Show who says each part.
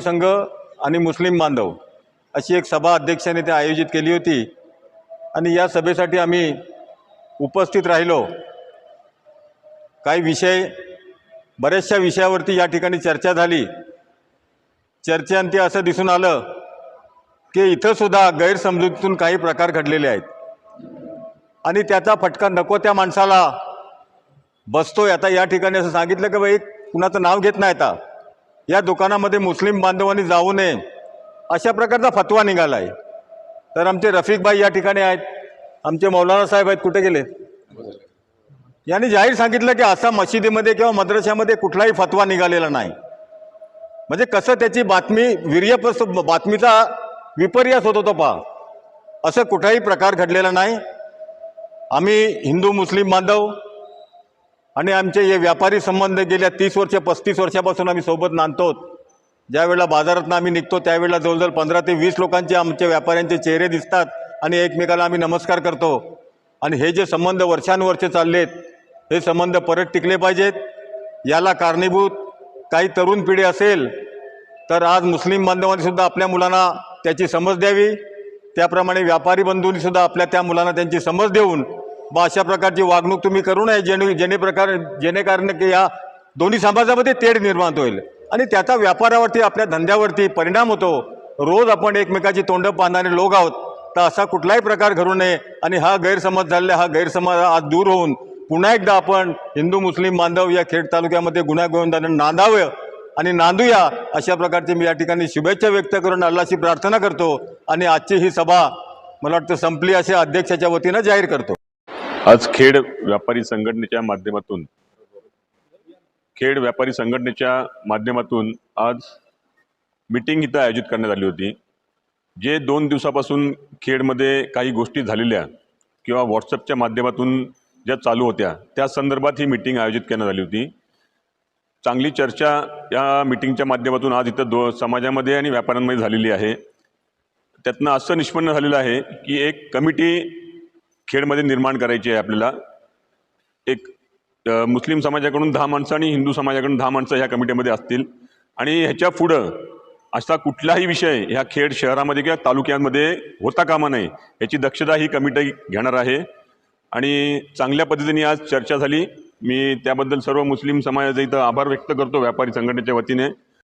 Speaker 1: संघ आणि मुस्लिम बांधव अशी एक सभा अध्यक्षाने ते आयोजित केली होती. आणि या सभेसाठी आम्ही उपस्थित राहिलो. काही विषय बऱ्याचशा विषयावरती या ठिकाणी चर्चा झाली. चर्चेअंती असं दिसून आलं की इथंसुद्धा गैरसमजुतीतून काही प्रकार घडलेले आहेत. आणि त्याचा फटका नको त्या माणसाला. बसतोय. आता या ठिकाणी असं सांगितलं की बाई कुणाचं नाव घेत नाही आता. या दुकानामध्ये मुस्लिम बांधवांनी जाऊ नये अशा प्रकारचा फतवा निघाला आहे तर आमचे रफिकबाई या ठिकाणी आहेत. आमचे मौलाना साहेब आहेत. कुठे गेले? यांनी जाहीर सांगितलं की असा मशिदीमध्ये किंवा मद्रशामध्ये कुठलाही फतवा निघालेला नाही. म्हणजे कसं त्याची बातमी वीर्यप्रस बातमीचा विपर्यास होत होतो पहा. असं कुठलाही प्रकार घडलेला नाही. आम्ही हिंदू मुस्लिम बांधव आणि आमचे हे व्यापारी संबंध गेल्या तीस वर्ष पस्तीस वर्षापासून आम्ही सोबत नांदतो ज्यावेळेला बाजारातनं आम्ही निघतो त्यावेळेला जवळजवळ पंधरा ते वीस लोकांचे आमच्या व्यापाऱ्यांचे चेहरे दिसतात आणि एकमेकाला आम्ही नमस्कार करतो. आणि हे जे संबंध वर्षानुवर्षे चाललेत हे संबंध परत टिकले पाहिजेत. याला कारणीभूत काही तरुण पिढी असेल तर आज मुस्लिम बांधवांनी सुद्धा आपल्या मुलांना त्याची समज द्यावी. त्याप्रमाणे व्यापारी बंधूंनीसुद्धा आपल्या त्या मुलांना त्यांची समज देऊन बा अशा प्रकारची वागणूक तुम्ही करू नये जेणे जेणे प्रकार जेणेकारण की या दोन्ही समाजामध्ये तेढ निर्माण होईल. आणि त्याचा व्यापारावरती आपल्या धंद्यावरती परिणाम होतो. रोज आपण एकमेकाची तोंड पाहणारे लोक आहोत. तर असा कुठलाही प्रकार घडू नये. आणि हा गैरसमज झालेला हा गैरसमज आज दूर होऊन पुन्हा एकदा आपण हिंदू मुस्लिम बांधव या खेड तालुक्यामध्ये गुन्हा गोविंदाने नांदावं. आणि नांदूया. अशा प्रकारची मी या ठिकाणी शुभेच्छा व्यक्त करून अल्लाशी प्रार्थना करतो. आणि आजची ही सभा मला वाटतं संपली असे अध्यक्षाच्या वतीनं जाहीर करतो.
Speaker 2: आज खेड व्यापारी संघटनेच्या माध्यमातून खेड व्यापारी संघटनेच्या माध्यमातून आज मीटिंग इथं आयोजित करण्यात आली होती जे दोन दिवसापासून खेडमध्ये काही गोष्टी झालेल्या किंवा व्हॉट्सअपच्या माध्यमातून ज्या चालू होत्या त्या संदर्भात ही मीटिंग आयोजित करण्यात आली होती. चांगली चर्चा या मीटिंगच्या माध्यमातून आज इथं दो समाजामध्ये आणि व्यापाऱ्यांमध्ये झालेली आहे. त्यातनं असं निष्पन्न झालेलं आहे की एक कमिटी खेडमध्ये निर्माण करायची आहे आपल्याला. एक मुस्लिम समाजाकडून दहा माणसं आणि हिंदू समाजाकडून दहा माणसं ह्या कमिटीमध्ये असतील. आणि ह्याच्या पुढं असा कुठलाही विषय ह्या खेड शहरामध्ये किंवा तालुक्यांमध्ये होता कामा नये याची दक्षता ही कमिटी घेणार आहे. आणि चांगल्या पद्धतीने आज चर्चा झाली. मी त्याबद्दल सर्व मुस्लिम समाजाचा इथं आभार व्यक्त करतो व्यापारी संघटनेच्या वतीने.